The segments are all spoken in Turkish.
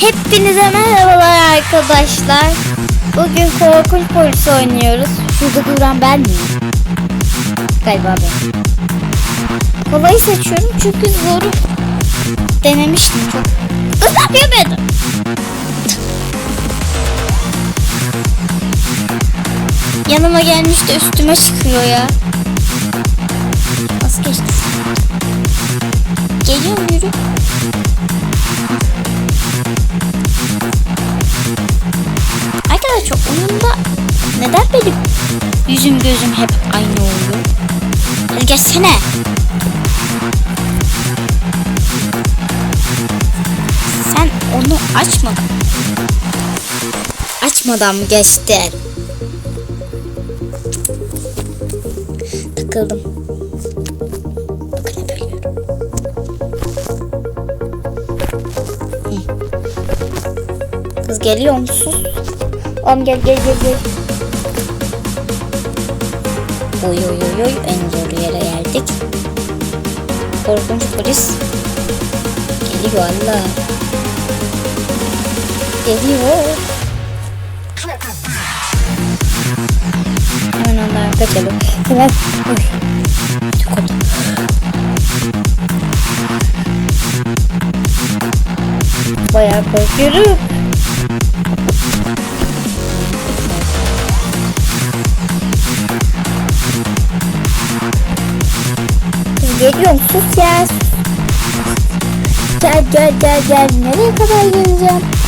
Hepinize merhabalar arkadaşlar. Bugün korkunç polis oynuyoruz. Şurada duran ben miyim? Galiba ben. Kolayı seçiyorum çünkü zoru denemiştim çok. Kız ne yapıyor beni? Yanıma gelmiş de üstüme çıkıyor ya. Nasıl geçti? Geliyorum yürü. Arkadaşlar oyunda neden benim yüzüm gözüm hep aynı oluyor? Hadi geçsene. Sen onu açmadan açmadan geçtin? Takıldım. Geliyor musun? Oğlum gel gel gel gel. Oy oy oy oy en zor yere geldik. Korkunç polis. Geliyor Allah. Geliyor. Hemen ondan kaçalım. Hemen. Çok oldu. Bayağı korkuyorum. Geliyorum sus ya. Gel gel gel gel. Nereye kadar geleceğim?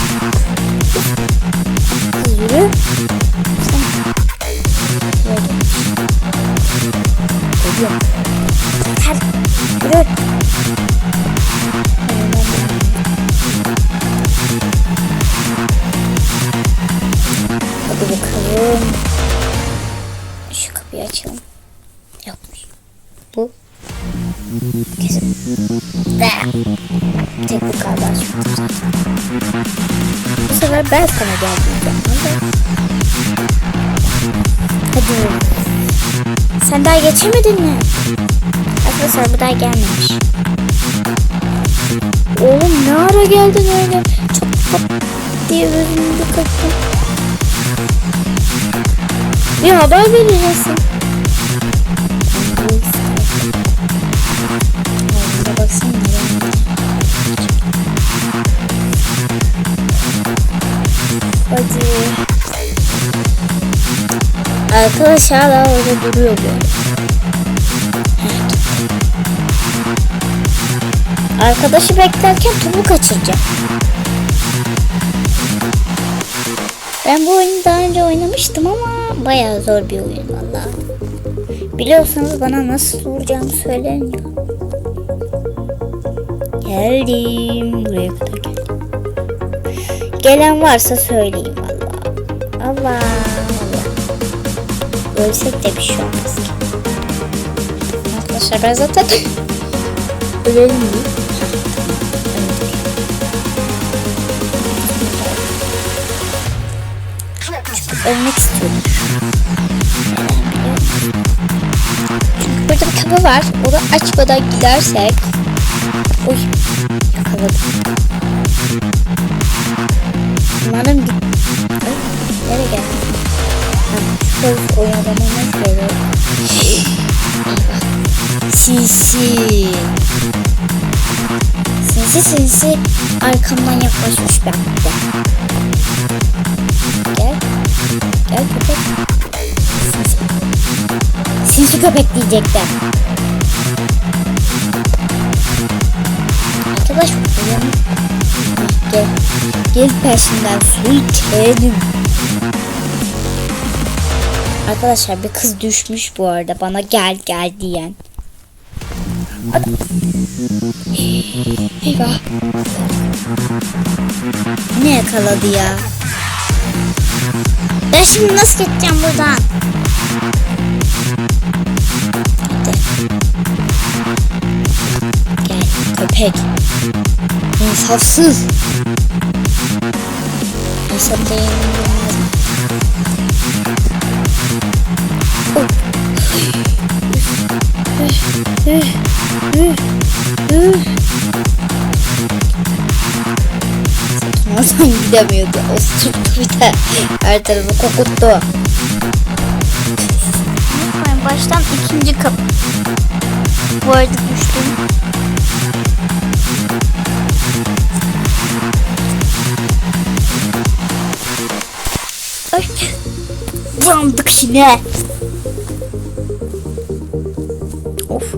Be. Tek bu sefer ben sana geldim. Hadi. Sen daha geçemedin mi? Arkadaşlar bu daha gelmemiş. Oğlum ne ara geldin öyle? Çok pat diye gözümü kaçtım. Bir haber vereceksin. Arkadaş hala orada duruyor bu. Evet. Arkadaşı beklerken topu kaçıracağım. Ben bu oyunu daha önce oynamıştım ama bayağı zor bir oyun valla. Biliyorsanız bana nasıl vuracağımı söyleyin ya. Geldim. Buraya kadar geldim. Gelen varsa söyleyin valla. Allah. Ölsek de bir şey olmaz ki. Arkadaşlar ben zaten ölelim mi? Ölmek istiyorum. Burada bir kapı var. Onu açmadan gidersek. Oy yakaladım. Umarım git. Ha, şu kız oyalamamız gerek. Sinsi. Sinsi sinsi arkamdan yaklaşmış ben. Gel. Gel köpek. Sinsi. Sinsi köpek diyecekler. Arkadaş uyanın. Gel. Gel peşinden su içelim. Arkadaşlar bir kız düşmüş bu arada bana gel gel diyen. Ne yakaladı ya? Ben şimdi nasıl geçeceğim buradan? Köpek. İnsafsız. Dayanılmaz. Oradan gidemiyordu. O sırtı bir de her tarafı kokuttu. Unutmayın baştan ikinci kapı. Bu arada düştüm. Ay. Yandık yine. Of.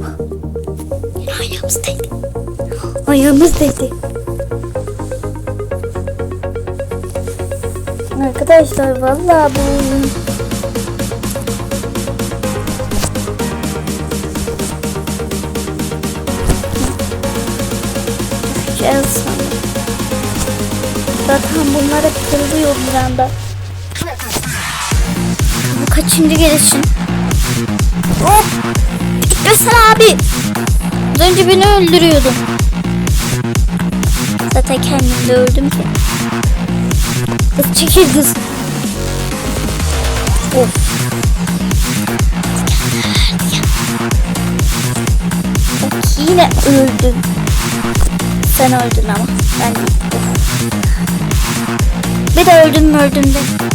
Ayağımız değdi. Ayağımız değdi. Arkadaşlar vallahi bu düşeceğiz sonra. Zaten bunlar hep kırılıyor bir anda. Bu kaçıncı gelişin? Hop! Gitmesene abi! Az önce beni öldürüyordun. Zaten kendim de öldüm ki. Kız çekil kız. Of. Yine öldüm. Sen öldün ama. Ben değil. Bir de öldüm öldüm de.